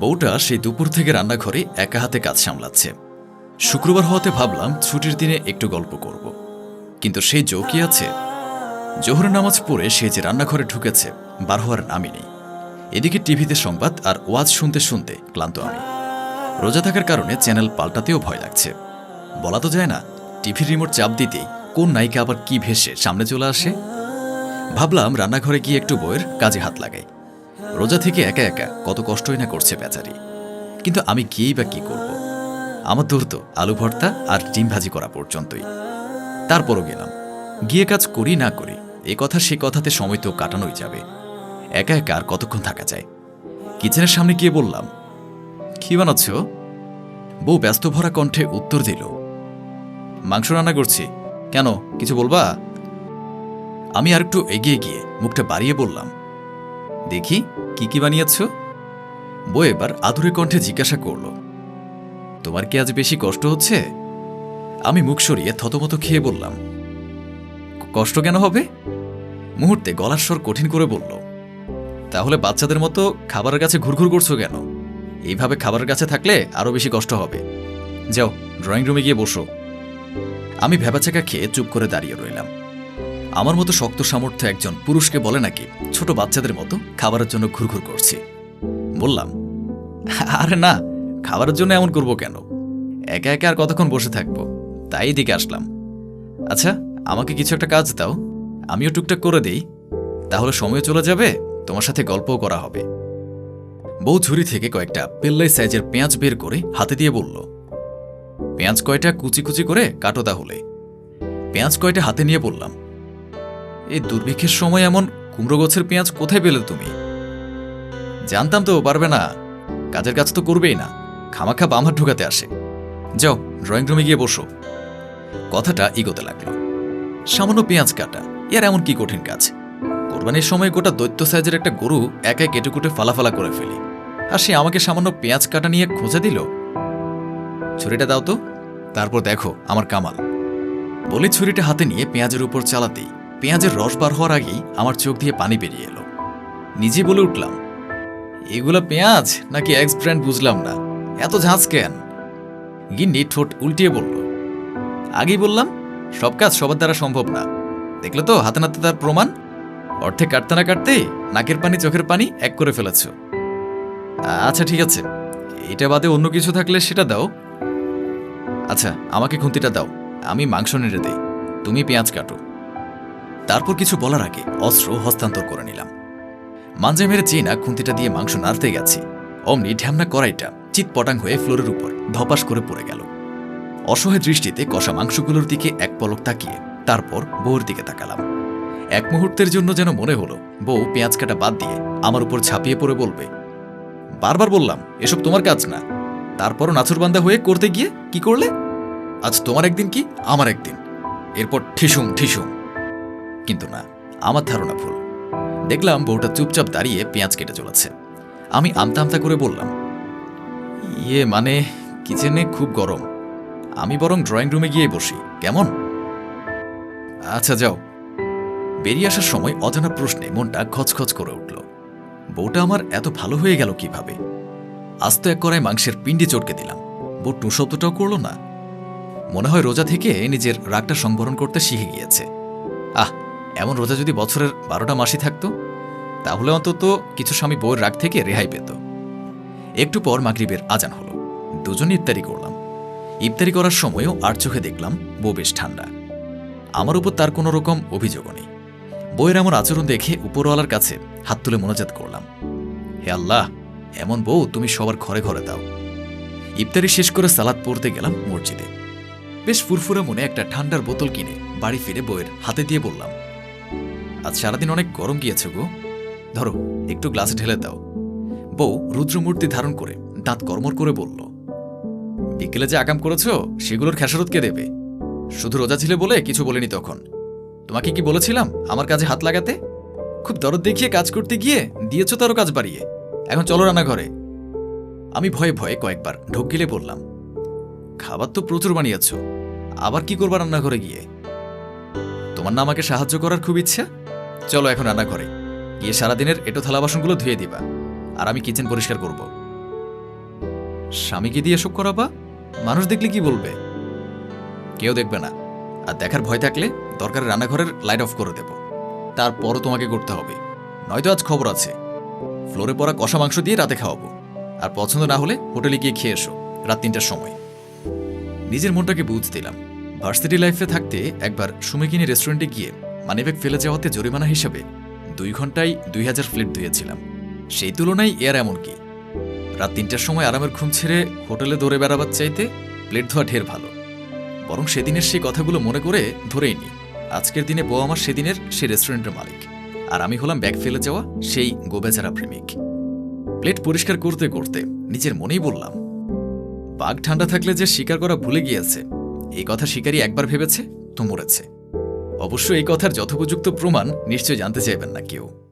বউটা সেই দুপুর থেকে রান্নাঘরে একা হাতে কাজ সামলাচ্ছে। শুক্রবার হওয়াতে ভাবলাম ছুটির দিনে একটু গল্প করব। কিন্তু সেই জো কি আছে, জোহরের নামাজ পড়ে সে যে রান্নাঘরে ঢুকেছে, বার হওয়ার নামই নেই। এদিকে টিভিতে সংবাদ আর ওয়াজ শুনতে শুনতে ক্লান্ত আমি। রোজা থাকার কারণে চ্যানেল পাল্টাতেও ভয় লাগছে। বলা তো যায় না টিভির রিমোট চাপ দিতেই কোন নায়িকা আবার কি ভেসে সামনে চলে আসে? ভাবলাম রান্নাঘরে গিয়ে একটু বইয়ের কাজে হাত লাগাই। রোজা থেকে একা একা কত কষ্টই না করছে বেচারি। কিন্তু আমি গিয়েই বা কি করব? আমার দূর তো আলু ভর্তা আর ডিম ভাজি করা পর্যন্তই। তারপরও গেলাম। গিয়ে কাজ করি না করি, এ কথা সে কথাতে সময় তো কাটানোই যাবে। একা একা আর কতক্ষণ থাকা যায়? কিচেনের সামনে গিয়ে বললাম, কি বানাচ্ছ? বউ ব্যস্ত ভরা কণ্ঠে উত্তর দিল, মাংস রান্না করছি। কেন, কিছু বলবা? আমি আর একটু এগিয়ে গিয়ে মুখটা বাড়িয়ে বললাম দেখি কি কি বানিয়েছ? বউ এবার আদুরে কণ্ঠে জিজ্ঞাসা করল, তোমার কি আজ বেশি কষ্ট হচ্ছে? আমি মুখ সরিয়ে থতমত খেয়ে বললাম কষ্ট কেন হবে? মুহূর্তে গলার স্বর কঠিন করে বলল, তাহলে বাচ্চাদের মতো খাবারের কাছে ঘুরঘুর করছ কেন? এইভাবে খাবারের কাছে থাকলে আরও বেশি কষ্ট হবে। যাও ড্রয়িং রুমে গিয়ে বসো। আমি ভেবাচাকা খেয়ে চুপ করে দাঁড়িয়ে রইলাম। আমার মতো শক্ত সামর্থ্য একজন পুরুষকে বলে নাকি, ছোট বাচ্চাদের মতো খাবারের জন্য ঘুরঘুর করছি। বললাম, আরে না, খাবারের জন্য এমন করব কেন? একা একা আর কতক্ষণ বসে থাকব? তাই দিকে আসলাম। আচ্ছা আমাকে কিছু একটা কাজ দাও, আমিও টুকটাক করে দেই। তাহলে সময় চলে যাবে, তোমার সাথে গল্পও করা হবে। বউ ঝুড়ি থেকে কয়েকটা পেল্লাই সাইজের পেঁয়াজ বের করে হাতে দিয়ে বলল, পেঁয়াজ কয়টা কুচি কুচি করে কাটো তাহলে? পেঁয়াজ কয়টা হাতে নিয়ে বললাম এই দুর্ভিক্ষের সময় এমন কুমড়ো গাছের পেঁয়াজ কোথায় পেলে তুমি? জানতাম তো পারবে না। কাজের কাজ তো করবেই না। খামাখা বামার ঢুকাতে আসে। যাও ড্রয়িং রুমে গিয়ে বসো। কথাটা ইগোতে লাগল। সামান্য পেঁয়াজ কাটা। এর এমন কি কঠিন কাজ? কোরবানির সময় গোটা দৈত্য সাইজের একটা গরু একাই কেটে কুটে ফালাফালা করে ফেলি। আর সে আমাকে সামান্য পেঁয়াজ কাটা নিয়ে খোঁজা দিল। ছুরিটা দাও তো। তারপর দেখো আমার কামাল। বলে ছুরিটা হাতে নিয়ে পেঁয়াজের উপর চালাতেই পেঁয়াজের রস বার হওয়ার আগেই আমার চোখ দিয়ে পানি বেরিয়ে এলো। নিজে বলে উঠলাম, এগুলো পেঁয়াজ? নাকি এক্স ব্র্যান্ড বুঝলাম না? এত ঝাঁজ কেন? গিন্নি ঠোঁট উল্টিয়ে বলল, আগেই বললাম, সব কাজ সবার দ্বারা সম্ভব না। দেখলে তো হাতে নাতে তার প্রমাণ? অর্ধে কাটতে না কাটতে নাকের পানি, চোখের পানি এক করে ফেলেছ। আচ্ছা ঠিক আছে। এটা বাদে অন্য কিছু থাকলে সেটা দাও। আচ্ছা আমাকে খুন্তিটা দাও। আমি মাংস নেড়ে দেই। তুমি পেঁয়াজ কাটো। তারপর কিছু বলার আগে অস্ত্র হস্তান্তর করে নিলাম। মাঞ্জা মেরে চেনা খুন্তিটা দিয়ে মাংস নাড়তে গেছি। অমনি ঢ্যামনা কড়াইটা চিৎপটাং হয়ে ফ্লোরের উপর ধপাস করে পড়ে গেল। অসহায় দৃষ্টিতে কষা মাংসগুলোর দিকে এক পলক তাকিয়ে তারপর বউর দিকে তাকালাম। এক মুহূর্তের জন্য যেন মনে হলো, বউ পেঁয়াজ কাটা বাদ দিয়ে আমার উপর ছাপিয়ে পড়ে বলবে, বারবার বললাম, এসব তোমার কাজ না। তারপরও নাছুরবান্দা হয়ে করতে গিয়ে কি করলে? আজ তোমার একদিন কি আমার একদিন? এরপর ঠিসুম ঠিসুম কিন্তু না, আমার ধারণা ভুল। দেখলাম বউটা চুপচাপ দাঁড়িয়ে পেঁয়াজ কেটে চলেছে। আমি আমতা আমতা করে বললাম ইয়ে মানে কিচেনে খুব গরম। আমি বরং ড্রয়িং রুমে গিয়ে বসি, কেমন? আচ্ছা যাও। বেরিয়ে আসার সময় অজানা প্রশ্নে মনটা খচখচ করে উঠল। বউটা আমার এত ভালো হয়ে গেল কীভাবে? আস্ত এক করায় মাংসের পিণ্ডি চটকে দিলাম। বউ টু শব্দটাও করল না। মনে হয় রোজা থেকে নিজের রাগটা সংবরণ করতে শিখে গিয়েছে। আহ এমন রোজা যদি বছরের বারোটা মাসই থাকতো, তাহলে অন্তত কিছু স্বামী বউয়ের রাগ থেকে রেহাই পেত। একটু পর মাগরিবের আজান হলো। দুজন ইফতারি করলাম। ইফতারি করার সময়ও আর চোখে দেখলাম বউ বেশ ঠান্ডা। আমার উপর তার কোনো রকম অভিযোগও নেই। বইয়ের এমন আচরণ দেখে উপরওয়ালার কাছে হাত তুলে মনোজাত করলাম। হে আল্লাহ, এমন বউ তুমি সবার ঘরে ঘরে দাও। ইফতারি শেষ করে সালাদ পড়তে গেলাম মসজিদে। বেশ ফুরফুরে মনে একটা ঠান্ডার বোতল কিনে বাড়ি ফিরে বইয়ের হাতে দিয়ে বললাম আজ সারাদিন অনেক গরম গিয়েছে গো। ধরো, একটু গ্লাসে ঢেলে দাও। বউ রুদ্রমূর্তি ধারণ করে দাঁত কর্মর করে বলল, বিকেলে যে আকাম করেছ, সেগুলোর খেসারত কে দেবে? শুধু রোজা ছিলে বলে কিছু বলিনি তখন। তোমাকে কি বলেছিলাম আমার কাজে হাত লাগাতে? খুব দরদ দেখিয়ে কাজ করতে গিয়ে দিয়েছ তারও কাজ বাড়িয়ে। এখন চলো রান্নাঘরে। আমি ভয়ে ভয়ে কয়েকবার ঢোক গিলে বললাম, খাবার তো প্রচুর বানিয়েছ, আবার কি করবা রান্নাঘরে গিয়ে? তোমার না আমাকে সাহায্য করার খুব ইচ্ছা? চলো এখন রান্নাঘরে। গিয়ে সারাদিনের এটো থালা বাসনগুলো ধুয়ে দিবা। আর আমি কিচেন পরিষ্কার করব। স্বামীকে দিয়ে এসব করাবা? মানুষ দেখলে কি বলবে? কেউ দেখবে না। আর দেখার ভয় থাকলে দরকার রান্নাঘরের লাইট অফ করে দেব। তারপরও তোমাকে করতে হবে। নয়তো আজ খবর আছে। ফ্লোরে পড়া কষা মাংস দিয়ে রাতে খাওয়াবো। আর পছন্দ না হলে হোটেলে গিয়ে খেয়ে এসো, রাত তিনটার সময়। নিজের মনটাকে বুঝ দিলাম। ভার্সিটি লাইফে থাকতে একবার সুমেকিনী রেস্টুরেন্টে গিয়ে মানিব্যাগ ফেলে যাওয়াতে জরিমানা হিসাবে দুই ঘন্টায় দুই হাজার প্লেট ধুয়েছিলাম। সেই তুলনায় এর এমন কি? রাত তিনটার সময় আরামের ঘুম ছেড়ে হোটেলে দৌড়ে বেড়াবার চাইতে প্লেট ধোয়া ঢের ভালো। বরং সেদিনের সেই কথাগুলো মনে করে ধরেই নি, আজকের দিনে বউ আমার সেদিনের সেই রেস্টুরেন্টের মালিক। আর আমি হলাম ব্যাগ ফেলে যাওয়া সেই গোবেচারা প্রেমিক। প্লেট পরিষ্কার করতে করতে নিজের মনেই বললাম, বাঘ ঠান্ডা থাকলে যে শিকার করা ভুলে গিয়েছে এই কথা শিকারী একবার ভেবেছে তো মরেছে। অবশ্য এই কথার যথোপযুক্ত প্রমাণ নিশ্চয় জানতে চাইবেন না কেউ।